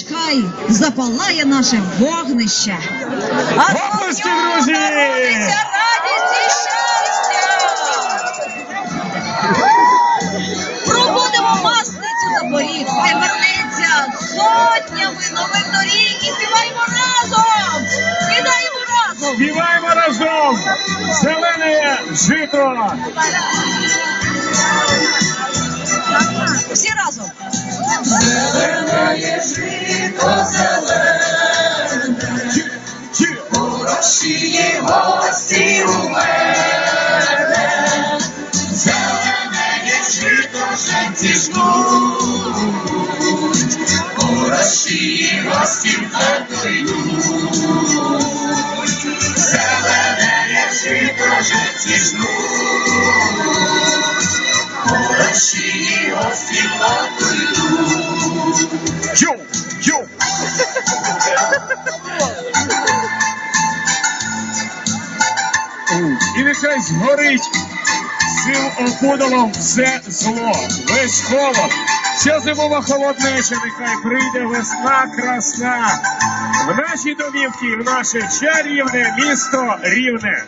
ж хай запалає наше вогнище. А Області, друзі! радість і щастя! Пробудемо масницю на поріг, хай вернеться сотнями нових доріг і співаємо разом! Співаємо разом! Співаємо разом! Зелене жито! Хороші гості у мене, зелене жито женці ждуть, хороші гості в хату йдуть, зелене жито женці ждуть, хороші гості в хату йдуть. Йоу! Йоу! І нехай згорить сил опудалом все зло, весь холод. Вся зимова холоднеча, нехай прийде весна красна. В наші домівки, в наше чарівне місто рівне.